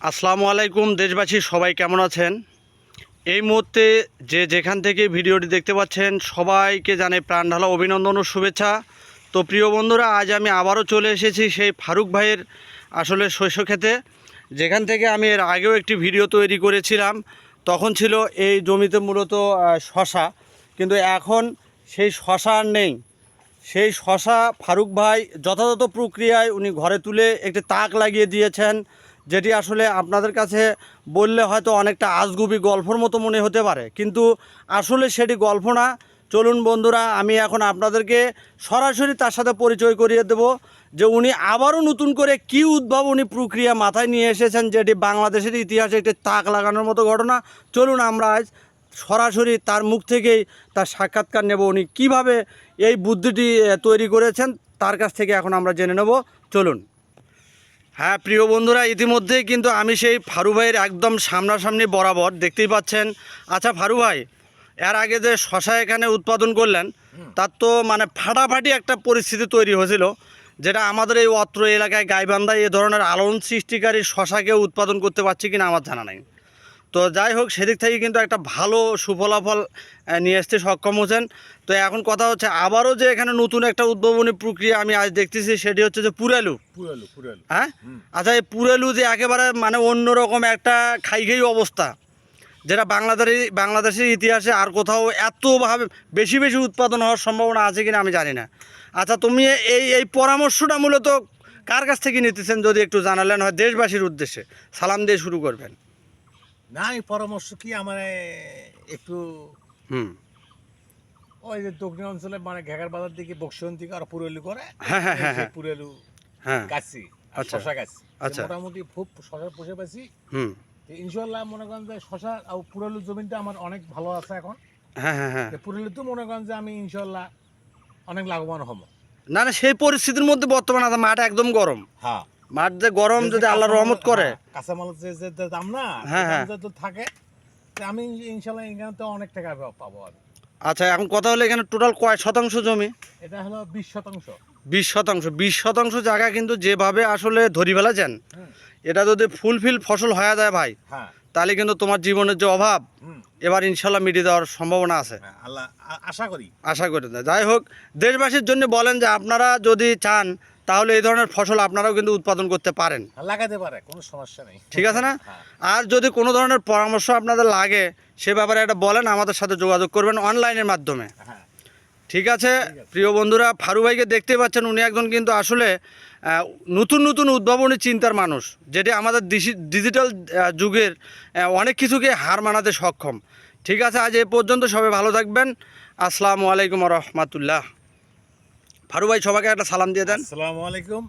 আসসালামু আলাইকুম, দেশবাসী সবাই কেমন আছেন? এই মুহূর্তে যে যেখান থেকে ভিডিওটি দেখতে পাচ্ছেন, সবাইকে জানে প্রাণ ঢালা অভিনন্দন ও শুভেচ্ছা। তো প্রিয় বন্ধুরা, আজ আমি আবারও চলে এসেছি সেই ফারুক ভাইয়ের আসলে শস্য খেতে যেখান থেকে আমি এর আগেও একটি ভিডিও তৈরি করেছিলাম, তখন ছিল এই জমিতে মূলত শশা। কিন্তু এখন সেই শশা আর নেই। সেই শশা ফারুক ভাই যথাযথ প্রক্রিয়ায় উনি ঘরে তুলে একটি তাক লাগিয়ে দিয়েছেন। যেটি আসলে আপনাদের কাছে বললে হয়তো অনেকটা আজগুবি গল্পর মতো মনে হতে পারে। কিন্তু আসলে সেটি গল্প না। চলুন বন্ধুরা, আমি এখন আপনাদেরকে সরাসরি তার সাথে পরিচয় করিয়ে দেব যে উনি আবারও নতুন করে কি উদ্ভাবনী প্রক্রিয়া মাথায় নিয়ে এসেছেন, যেটি বাংলাদেশের ইতিহাসে একটি তাক লাগানোর মতো ঘটনা। চলুন আমরা আজ সরাসরি তার মুখ থেকেই তার সাক্ষাৎকার নেব। উনি কীভাবে এই বুদ্ধিটি তৈরি করেছেন, তার কাছ থেকে এখন আমরা জেনে নেব। চলুন। হ্যাঁ প্রিয় বন্ধুরা ইতিমধ্যেই কিন্তু আমি সেই ফারু ভাইয়ের একদম সামনাসামনি বরাবর দেখতেই পাচ্ছেন। আচ্ছা ফারু ভাই এর আগে যে শশা এখানে উৎপাদন করলেন তার তো মানে ফাটাফাটি একটা পরিস্থিতি তৈরি হয়েছিল যেটা আমাদের এই অত্র এলাকায় গাইবান্ধায় এ ধরনের আলোড়ন সৃষ্টিকারী শশাকে উৎপাদন করতে পারছি কিনা আমার জানা নাই। তো যাই হোক সেদিক থেকে কিন্তু একটা ভালো সুফলাফল নিয়ে আসতে সক্ষম হচ্ছেন। তো এখন কথা হচ্ছে আবারও যে এখানে নতুন একটা উদ্ভাবনী প্রক্রিয়া আমি আজ দেখতেছি সেটি হচ্ছে যে পুরালু। পুরালো পুরালো। হ্যাঁ? আচ্ছা এই পুরেলু যে একেবারে মানে অন্যরকম একটা খাই খাই অবস্থা যেটা বাংলাদেশের বাংলাদেশের ইতিহাসে আর কোথাও এতভাবে বেশি বেশি উৎপাদন হওয়ার সম্ভাবনা আছে কিনা আমি জানি না। আচ্ছা তুমি এই এই পরামর্শটা মূলত কার কাছ থেকে নিতেছেন যদি একটু জানালেন হয় দেশবাসীর উদ্দেশ্যে? সালাম দিয়ে শুরু করবেন। না এই পরামর্শ কি আমার একটু হুম। ওই যে দক্ষিণ অঞ্চলে মানে ঘেকার বাজার দিকে বক্সিয়ন থেকে আর পুরেলু করে হ্যাঁ, হ্যাঁ, হ্যাঁ। পুরেলু হ্যাঁ। গাছি আচ্ছা। শশা গাছি। আচ্ছা। মোটামুটি খুব শশা পুষে পাইছি। হুম। ইনশাল্লাহ মনে করেন যে শশা আর পুরেলু জমিটা আমার অনেক ভালো আছে এখন। হ্যাঁ হ্যাঁ হ্যাঁ। পুরেলু তো মনে করেন যে আমি ইনশাল্লাহ অনেক লাভবান হব। না না সেই পরিস্থিতির মধ্যে বর্তমানে মাঠ একদম গরম। হ্যাঁ। মাঠ যে গরম যদি আল্লাহ রহমত করে। হ্যাঁ, কাঁচামাল যে যে দাম না হ্যাঁ, হ্যাঁ। তো থাকে আমি ইনশাল্লাহ এখানে তো অনেক টাকা পাবো আমি আচ্ছা এখন কথা হলো এখানে টোটাল কয় শতাংশ জমি? এটা হলো বিশ শতাংশ। বিশ শতাংশ। বিশ শতাংশ জায়গা কিন্তু যেভাবে আসলে ধরি ফেলেছেন এটা যদি ফুলফিল ফসল হয়ে যায় ভাই তাহলে কিন্তু তোমার জীবনের যে অভাব এবার ইনশাল্লাহ মিটিয়ে দেওয়ার সম্ভাবনা আছে। হ্যাঁ, আল্লাহ আশা করি। আশা করি না। যাই হোক দেশবাসীর জন্য বলেন যে আপনারা যদি চান তাহলে এই ধরনের ফসল আপনারাও কিন্তু উৎপাদন করতে পারেন। লাগাতে পারে কোনো সমস্যা নেই। ঠিক আছে না? হ্যাঁ। আর যদি কোনো ধরনের পরামর্শ আপনাদের লাগে সে ব্যাপারে একটা বলেন আমাদের সাথে যোগাযোগ করবেন অনলাইনের মাধ্যমে। হ্যাঁ। ঠিক আছে? প্রিয় বন্ধুরা ফারু ভাইকে দেখতে পাচ্ছেন উনি একজন কিন্তু আসলে নতুন নতুন উদ্ভাবনী চিন্তার মানুষ, যেটি আমাদের ডিজিটাল যুগের অনেক কিছুকে হার মানাতে সক্ষম। ঠিক আছে, আজ এ পর্যন্ত সবাই ভালো থাকবেন। আসসালামু আলাইকুম রহমাতুল্লাহ। ফারু ভাই, সবাইকে একটা সালাম দিয়ে দেন। আসসালামু আলাইকুম।